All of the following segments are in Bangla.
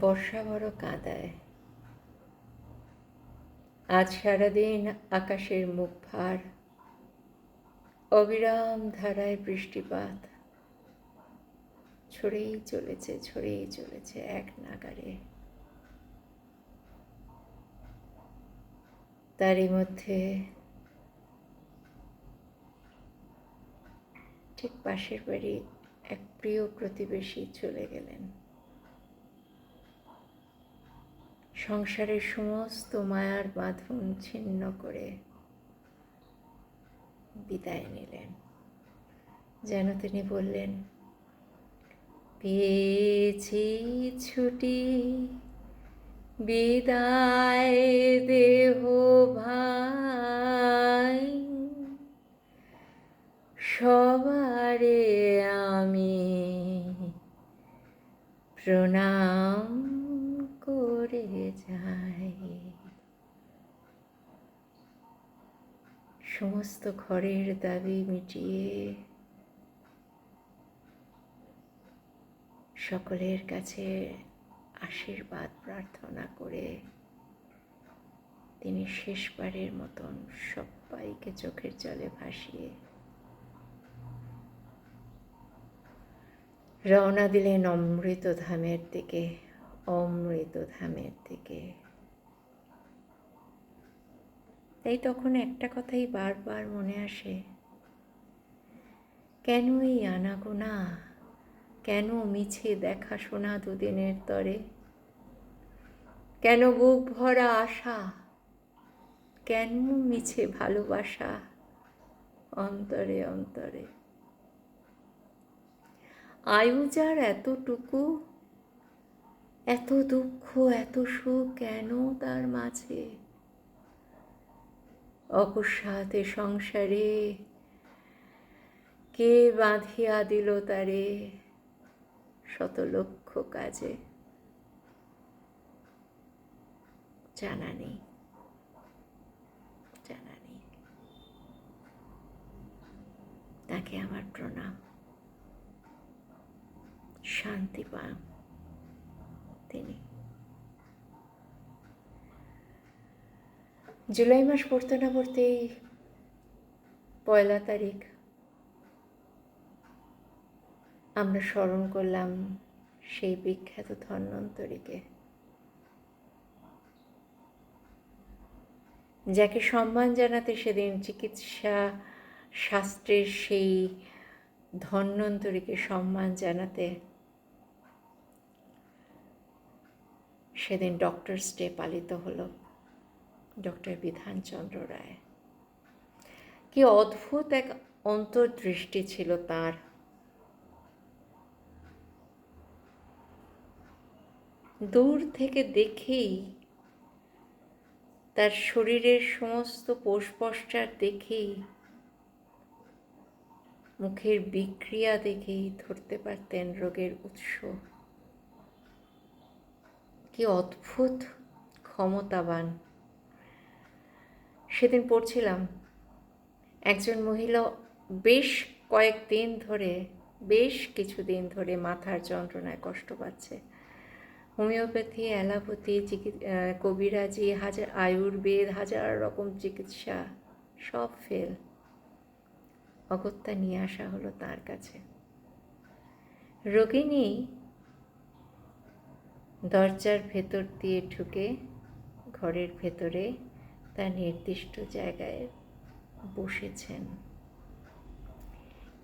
বর্ষা বড় কাঁদায়। আজ সারাদিন আকাশের মুখ ভার। অবিরাম ধারায় বৃষ্টিপাত। ছড়েই চলেছে ছড়েই চলেছে এক নাগারে। তারই মধ্যে ঠিক পাশের বাড়ি এক প্রিয় প্রতিবেশী চলে গেলেন। সংসারের সমস্ত মায়ার বাঁধন ছিন্ন করে বিদায় নিলেন। যেন তিনি বললেন, পেয়েছি ছুটি, বিদায় দেহ ভাই, সবারে আমি প্রণাম করে যাই সমস্ত ঘরের দাবি মিটিয়ে সকলের কাছে আশীর্বাদ প্রার্থনা করে তিনি শেষবারের মতন সবাইকে চোখের জলে ভাসিয়ে রওনা দিলেন অমৃত ধামের দিকে। অমৃত ধামের দিকে। তাই তখন একটা কথাই বারবার মনে আসে। কেন এই আনাগোনা? কেন মিছে দেখা শোনা দুদিনের তরে? কেন বুক ভরা আশা? কেন মিছে ভালোবাসা অন্তরে অন্তরে? আয়ু যার এতটুকু এত দুঃখ, এত সুখ কেন তার মাঝে? অকস্মাতে সংসারে কে বাঁধিয়া দিল তারে শত লক্ষ কাজে? জানা নেই জানা নেই। তাকে আমার প্রণাম। শান্তি পান তিনি জুলাই মাস পড়তে না পড়তেই পয়লা তারিখ আমরা স্মরণ করলাম সেই বিখ্যাত ধন্বন্তরীকে। যাকে সম্মান জানাতে সেদিন চিকিৎসা শাস্ত্রের সেই ধন্বন্তরীকে সম্মান জানাতে সেদিন ডক্টরস ডে পালিত হলো ডক্টর বিধানচন্দ্র রায়। কি অদ্ভুত এক অন্তর্দৃষ্টি ছিল তার। দূর থেকে দেখেই, তার শরীরের সমস্ত পোষপশ্চার দেখেই, মুখের বিক্রিয়া দেখেই ধরতে পারতেন রোগের উৎস। কি অদ্ভুত, ক্ষমতাবান। সেদিন পড়ছিলাম। একজন মহিলা বেশ কয়েকদিন ধরে, বেশ কিছুদিন ধরে মাথার যন্ত্রণায় কষ্ট পাচ্ছে। হোমিওপ্যাথি, অ্যালোপ্যাথি কবিরাজি, হাজার আয়ুর্বেদ, হাজার রকম চিকিৎসা, সব ফেল। অগত্যা নিয়ে আসা হলো তার কাছে। রোগিনী দরজার ভেতর দিয়ে ঢুকে ঘরের ভেতরে তার নির্দিষ্ট জায়গায় বসেছেন।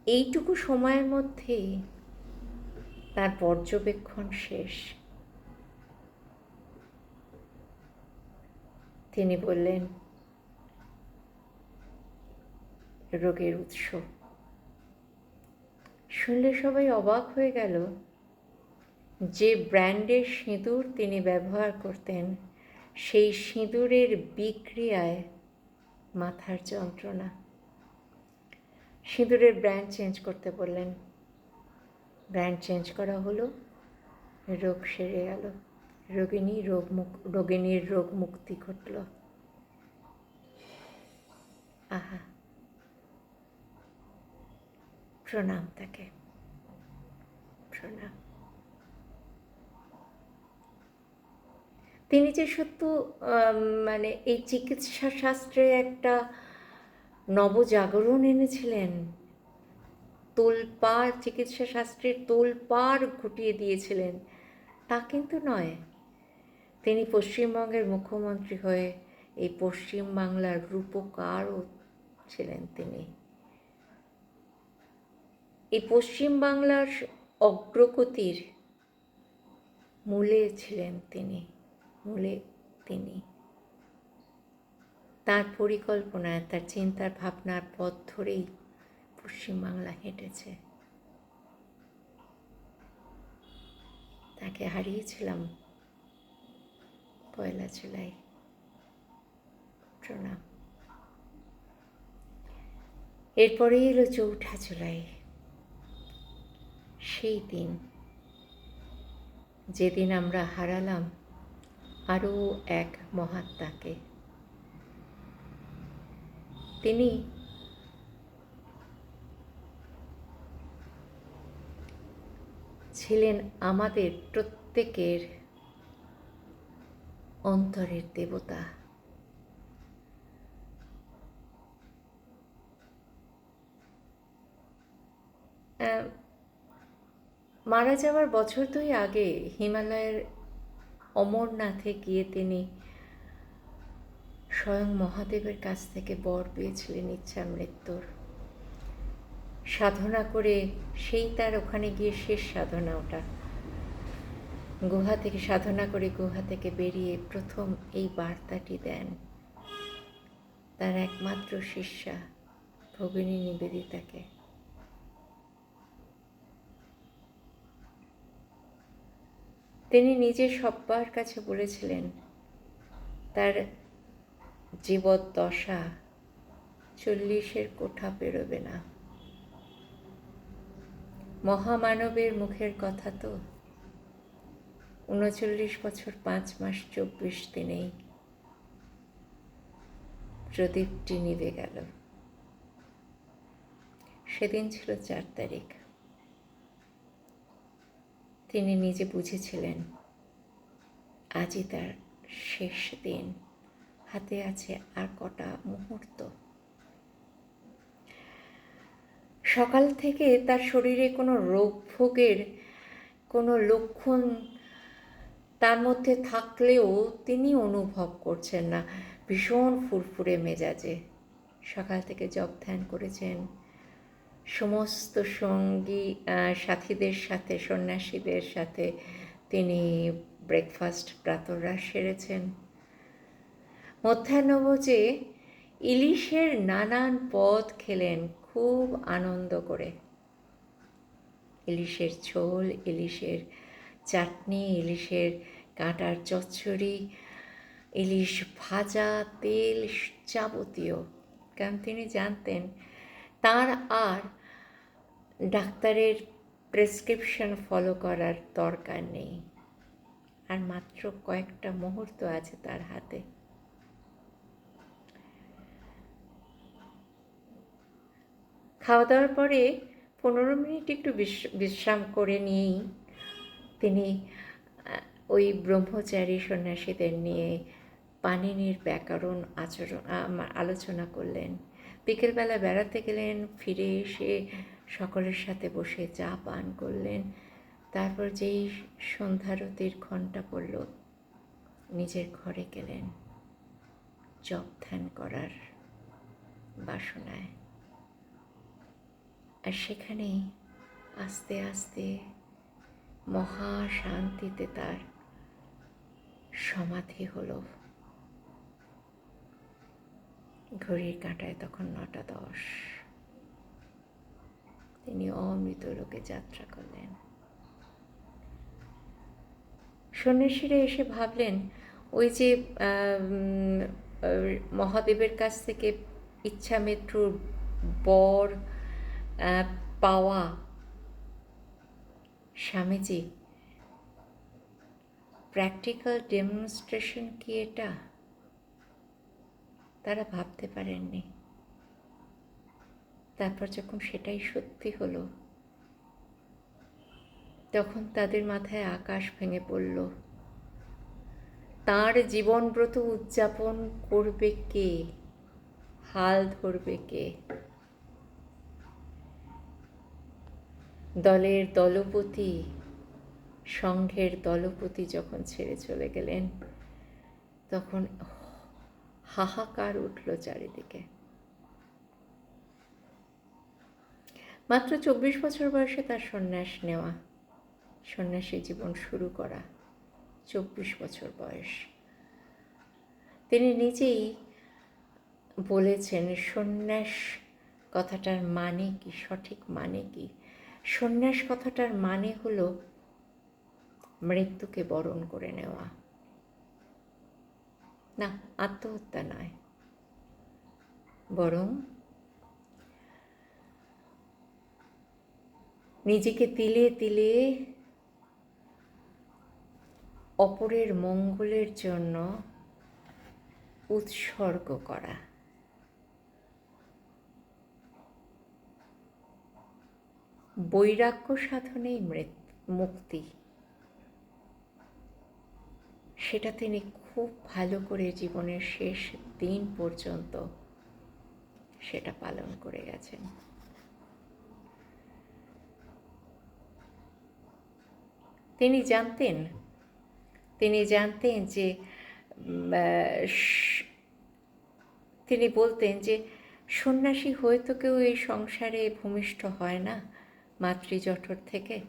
এইটুকু সময়ের মধ্যেই তার পর্যবেক্ষণ শেষ। তিনি বললেন, রোগের উৎস। শুনলে সবাই অবাক হয়ে গেল। যে ব্র্যান্ডের সিঁদুর তিনি ব্যবহার করতেন, সেই সিঁদুরের বিক্রিয়ায় মাথার যন্ত্রণা। সিঁদুরের ব্র্যান্ড চেঞ্জ করতে বললেন। ব্র্যান্ড চেঞ্জ করা হলো, রোগ সেরে গেল রোগিনী রোগ মুক রোগিনীর রোগ মুক্তি ঘটল। আহা! প্রণাম তাকে। প্রণাম। তিনি যে সত্য মানে এই চিকিৎসা শাস্ত্রে একটা নবজাগরণ এনেছিলেন, তোলপাড়, চিকিৎসা শাস্ত্রের তোলপাড় ঘটিয়ে দিয়েছিলেন, তা কিন্তু নয়। তিনি পশ্চিমবঙ্গের মুখ্যমন্ত্রী হয়ে এই পশ্চিমবাংলার রূপকারও ছিলেন তিনি। এই পশ্চিমবাংলার অগ্রগতির মূলে ছিলেন তিনি। মূলে তিনি। তার পরিকল্পনায়, তার চিন্তার ভাবনার পথ ধরেই পশ্চিমবাংলা হেঁটেছে। তাকে হারিয়েছিলাম পয়লা জুলাই। প্রণাম। এরপরেই এলো চৌঠা জুলাই। সেই দিন, যেদিন আমরা হারালাম আরও এক মহাত্মাকে। তিনি ছিলেন আমাদের প্রত্যেকের অন্তরের দেবতা। মারা যাওয়ার বছর দুই আগে হিমালয়ের অমরনাথে গিয়ে তিনি স্বয়ং মহাদেবের কাছ থেকে বর পেয়েছিলেন ইচ্ছা মৃত্যুর সাধনা করে সেই তার ওখানে গিয়ে শেষ সাধনা ওটা। গুহা থেকে সাধনা করে গুহা থেকে বেরিয়ে প্রথম এই বার্তাটি দেন। তার একমাত্র শিষ্যা ভগিনী নিবেদিতাকে। তিনি নিজে সব্বার কাছে বলেছিলেন, তার জীবদ্দশা চল্লিশের কোঠা পেরোবে না। মহামানবের মুখের কথা তো। উনচল্লিশ বছর, পাঁচ মাস, চব্বিশ দিনেই প্রদীপটি নিভে গেল। সেদিন ছিল চার তারিখ। তিনি নিজে বুঝেছিলেন, আজই তার শেষ দিন। হাতে আছে আর কটা মুহূর্ত। সকাল থেকে তার শরীরে কোনো রোগ, ভোগের কোনো লক্ষণ তার মধ্যে থাকলেও তিনি অনুভব করছেন না। ভীষণ ফুরফুরে মেজাজে। সকাল থেকে জপ ধ্যান করেছেন। সমস্ত সঙ্গী সাথীদের সাথে, সন্ন্যাসীদের সাথে তিনি ব্রেকফাস্ট প্রাতরাশ সেরেছেন। মধ্যাহ্নভোজে ইলিশের নানান পদ খেলেন, খুব আনন্দ করে। ইলিশের ঝোল, ইলিশের চাটনি, ইলিশের কাঁটার চচ্চড়ি, ইলিশ ভাজা, তেল যাবতীয়। কারণ তিনি জানতেন তার আর ডাক্তারের প্রেসক্রিপশন ফলো করার দরকার নেই। আর মাত্র কয়েকটা মুহূর্ত আছে তার হাতে। খাওয়া দাওয়ার পরে পনেরো মিনিট একটু বিশ্র- বিশ্রাম করে নিয়েই তিনি ওই ব্রহ্মচারী সন্ন্যাসীদের নিয়ে পানিনির ব্যাকরণ আচরণ আলোচনা করলেন। বিকেলবেলা বেড়াতে গেলেন, ফিরে এসে সকলের সাথে বসে চা পান করলেন। তারপর যেই সন্ধ্যারতির ঘণ্টা পড়ল, নিজের ঘরে গেলেন জপ ধ্যান করার বাসনায়। আর সেখানেই আস্তে আস্তে মহা শান্তিতে তার সমাধি হলো। ঘড়ির কাঁটায় তখন নটা দশ। তিনি অমৃত লোকে যাত্রা করলেন। সন্ন্যাসীরা এসে ভাবলেন, ওই যে মহাদেবের কাছ থেকে ইচ্ছা মৃত্যুর বর পাওয়া স্বামীজি। প্র্যাকটিক্যাল ডেমনস্ট্রেশন কি এটা? তারা ভাবতে পারেননি। তারপর যখন সেটাই সত্যি হলো, তখন তাদের মাথায় আকাশ ভেঙে পড়ল। তার জীবনব্রত উদযাপন করবে কে? হাল ধরবে কে? দলের দলপতি, সংঘের দলপতি যখন ছেড়ে চলে গেলেন, তখন হাহাকার উঠল চারিদিকে। মাত্র চব্বিশ বছর বয়সে তার সন্ন্যাস নেওয়া, সন্ন্যাসী জীবন শুরু করা চব্বিশ বছর বয়স। তিনি নিজেই বলেছেন, সন্ন্যাস কথাটার মানে কি? সঠিক মানে কি? সন্ন্যাস কথাটার মানে হলো মৃত্যুকে বরণ করে নেওয়া। না, আত্মহত্যা নয়। বরং নিজেকে তিলে তিলে অপরের মঙ্গলের জন্য উৎসর্গ করা। বৈরাগ্য সাধনেই মুক্তি। সেটা তিনি খুব ভালো করে জীবনের শেষ দিন পর্যন্ত সেটা পালন করে গেছেন। তিনি জানতেন তিনি জানতেন যে তিনি বলতেন যে, সন্ন্যাসী হয়তো কেউ এই সংসারে ভূমিষ্ঠ হয় না মাতৃজঠর থেকে।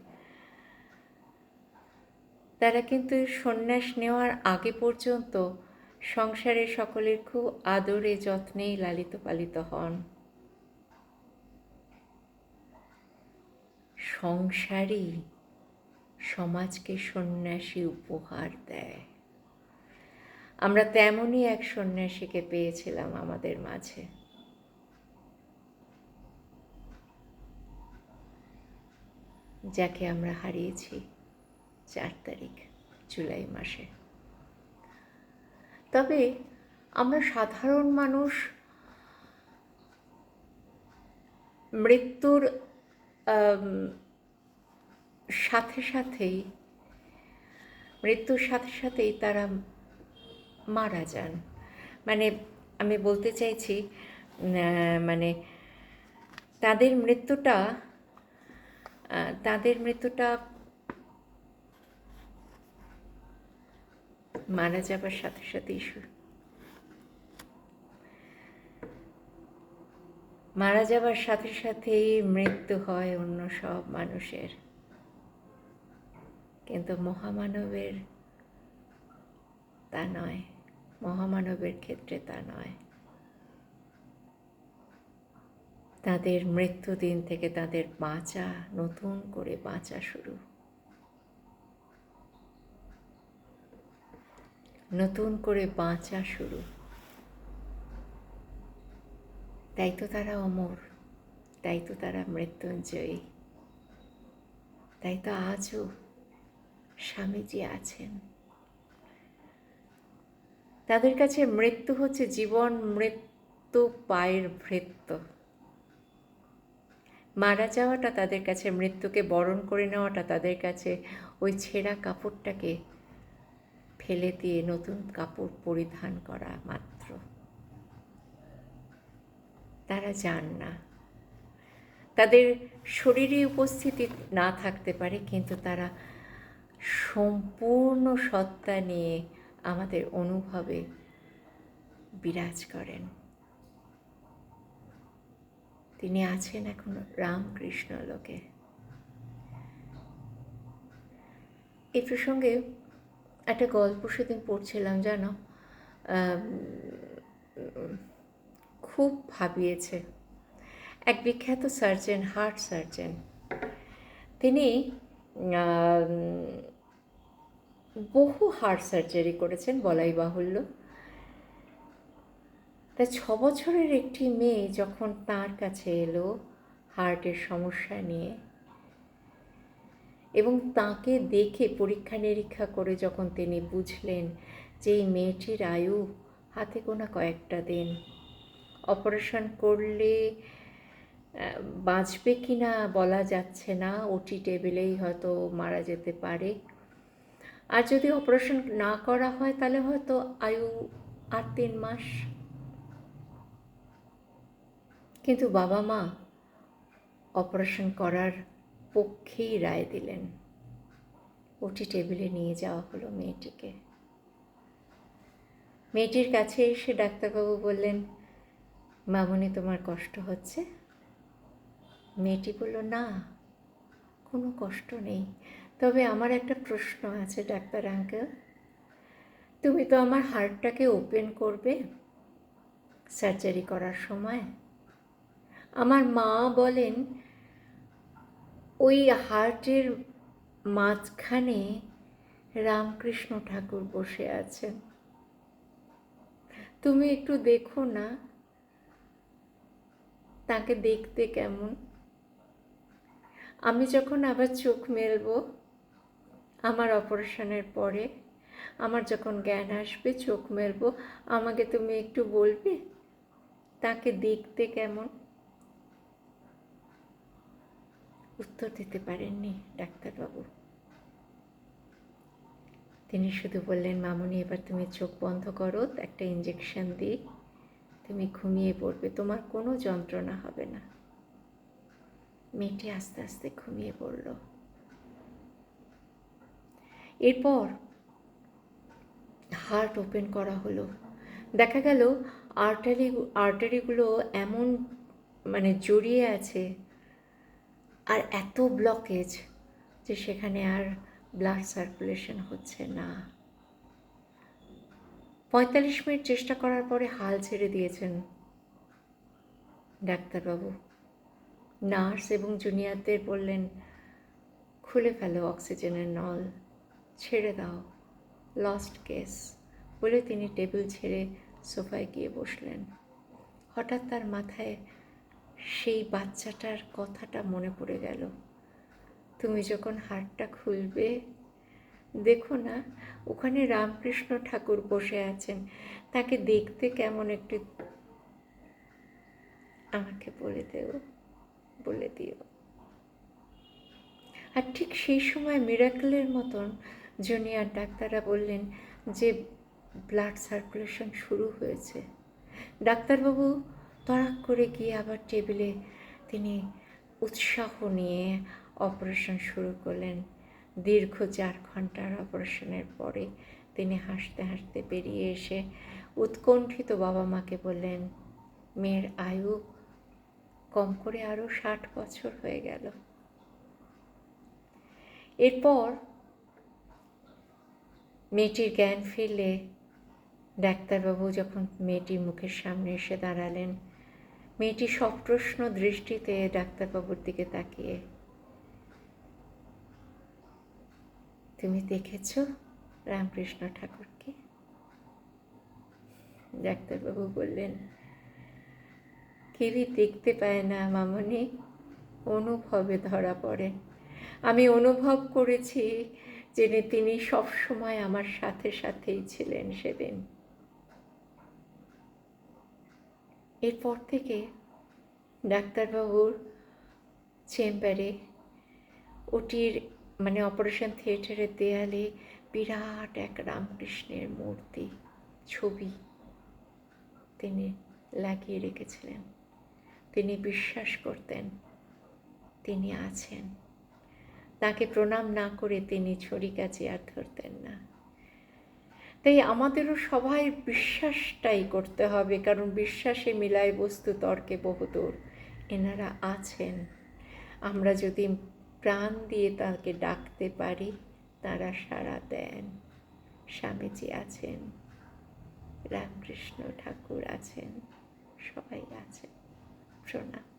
তারা কিন্তু সন্ন্যাস নেওয়ার আগে পর্যন্ত সংসারে সকলের খুব আদরে যত্নেই লালিত পালিত হন। সংসারই সমাজকে সন্ন্যাসী উপহার দেয়। আমরা তেমনই এক সন্ন্যাসীকে পেয়েছিলাম আমাদের মাঝে। যাকে আমরা হারিয়েছি। চার তারিখ জুলাই মাসে। তবে আমরা সাধারণ মানুষ, মৃত্যুর সাথে সাথেই, মৃত্যুর সাথে সাথেই তারা মারা যান। মানে আমি বলতে চাইছি মানে তাদের মৃত্যুটা তাদের মৃত্যুটা মারা যাবার সাথে সাথেই মারা যাবার সাথে সাথেই মৃত্যু হয় অন্য সব মানুষের। কিন্তু মহামানবের তা নয়, মহামানবের ক্ষেত্রে তা নয়। তাদের মৃত্যুদিন থেকে তাদের বাঁচা, নতুন করে বাঁচা শুরু। নতুন করে বাঁচা শুরু। তাই তো তারা অমর, তাই তো তারা মৃত্যুঞ্জয়ী, তাই তো আজও স্বামীজি আছেন। তাদের কাছে মৃত্যু হচ্ছে জীবন, মৃত্যু, পায়ের ভৃত্য। মারা যাওয়াটা তাদের কাছে, মৃত্যুকে বরণ করে নেওয়াটা তাদের কাছে, ওই ছেঁড়া কাপড়টাকে ফেলে দিয়ে নতুন কাপড় পরিধান করা মাত্র। তারা যান না। তাদের শরীরে উপস্থিতি না থাকতে পারে, কিন্তু তারা সম্পূর্ণ সত্তা নিয়ে আমাদের অনুভবে বিরাজ করেন। তিনি আছেন এখন রামকৃষ্ণ লোকে। এই প্রসঙ্গে একটা গল্প সেদিন পড়ছিলাম, জানো? খুব ভাবিয়েছে। এক বিখ্যাত সার্জেন, হার্ট সার্জেন। তিনি বহু হার্ট সার্জারি করেছেন বলাই বাহুল্য। তা ছ বছরের একটি মেয়ে যখন তার কাছে এলো হার্টের সমস্যা নিয়ে এবং তাকে দেখে পরীক্ষা নিরীক্ষা করে যখন তিনি বুঝলেন যে এই মেয়েটির আয়ু হাতে গোনা কয়েকটা দিন, অপারেশন করলে বাঁচবে কি না বলা যাচ্ছে না ওটি টেবিলেই হয়তো মারা যেতে পারে। আর যদি অপারেশন না করা হয় তাহলে হয়তো আয়ু আর তিন মাস। কিন্তু বাবা মা, অপারেশন করার পক্ষেই রায় দিলেন। ওটি টেবিলে নিয়ে যাওয়া হলো মেয়েটিকে। মেয়েটির কাছে এসে ডাক্তারবাবু বললেন, মামনি, তোমার কষ্ট হচ্ছে? মেয়েটি বলল, না, কোনো কষ্ট নেই। তবে আমার একটা প্রশ্ন আছে, ডাক্তার আঙ্কেল। তুমি তো আমার হার্টটাকে ওপেন করবে সার্জারি করার সময়। আমার মা বলেন ওই হার্টের মাঝখানে রামকৃষ্ণ ঠাকুর বসে আছেন তুমি একটু দেখো না, তাকে দেখতে কেমন? আমি যখন আবার চোখ মেলব, আমার অপারেশনের পরে আমার যখন জ্ঞান আসবে, চোখ মেলব, আমাকে তুমি একটু বলবে? তাকে দেখতে কেমন? উত্তর দিতে পারেননি ডাক্তারবাবু। তিনি শুধু বললেন, মামনি, এবার তুমি চোখ বন্ধ করো, একটা ইঞ্জেকশন দিই। তুমি ঘুমিয়ে পড়বে, তোমার কোনো যন্ত্রণা হবে না। মেয়েটি আস্তে আস্তে ঘুমিয়ে পড়ল। এরপর হার্ট ওপেন করা হলো। দেখা গেল, আর্টারি, আর্টারিগুলো এমন মানে জড়িয়ে আছে আর এত ব্লকেজ যে সেখানে আর ব্লাড সার্কুলেশন হচ্ছে না। পঁয়তাল্লিশ মিনিট চেষ্টা করার পরে হাল ছেড়ে দিয়েছেন ডাক্তারবাবু। নার্স এবং জুনিয়রদের বললেন, খুলে ফেলো অক্সিজেনের নল, ছেড়ে দাও লস্ট কেস বলে তিনি টেবিল ছেড়ে সোফায় গিয়ে বসলেন। হঠাৎ তার মাথায় সেই বাচ্চাটার কথাটা মনে পড়ে গেল। তুমি যখন হাটটা খুলবে, দেখো না, ওখানে রামকৃষ্ণ ঠাকুর বসে আছেন। তাকে দেখতে কেমন একটু আমাকে বলে দেও, বলে দিও। আর ঠিক সেই সময় মিরাকলের মতন জুনিয়র ডাক্তাররা বললেন যে, ব্লাড সার্কুলেশন শুরু হয়েছে। ডাক্তারবাবু তড়াক করে গিয়ে আবার টেবিলে তিনি উৎসাহ নিয়ে অপারেশন শুরু করলেন। দীর্ঘ চার ঘণ্টার অপারেশনের পরে তিনি হাসতে হাসতে বেরিয়ে এসে উৎকণ্ঠিত বাবা মাকে বললেন, মেয়ের আয়ু কম করে আরও ষাট বছর হয়ে গেল। এরপর মেয়েটির জ্ঞান ফিরলে ডাক্তারবাবু যখন মেয়েটির মুখের সামনে এসে দাঁড়ালেন মেয়েটি সপ্রশ্ন দৃষ্টিতে ডাক্তারবাবুর দিকে তাকিয়ে, তুমি দেখেছ রামকৃষ্ণ ঠাকুরকে? ডাক্তারবাবু বললেন, কেউই দেখতে পায় না মামনি, অনুভবে ধরা পড়ে। আমি অনুভব করেছি যে তিনি সবসময় আমার সাথে সাথেই ছিলেন সেদিন। এরপর থেকে ডাক্তারবাবুর চেম্বারে ওটির মানে অপারেশন থিয়েটারের দেয়ালে বিরাট এক রামকৃষ্ণের মূর্তি, ছবি তিনি লাগিয়ে রেখেছিলেন। তিনি বিশ্বাস করতেন তিনি আছেন। তাকে প্রণাম না করে তিনি ছড়ি কাছে আর ধরতেন না। তাই আমাদেরও সবাই বিশ্বাসটাই করতে হবে, কারণ বিশ্বাসে মিলায় বস্তু তর্কে বহুদূর। এনারা আছেন। আমরা যদি প্রাণ দিয়ে তাকে ডাকতে পারি, তারা সাড়া দেন। স্বামীজি আছেন, রামকৃষ্ণ ঠাকুর আছেন, সবাই আছেন। প্রণাম।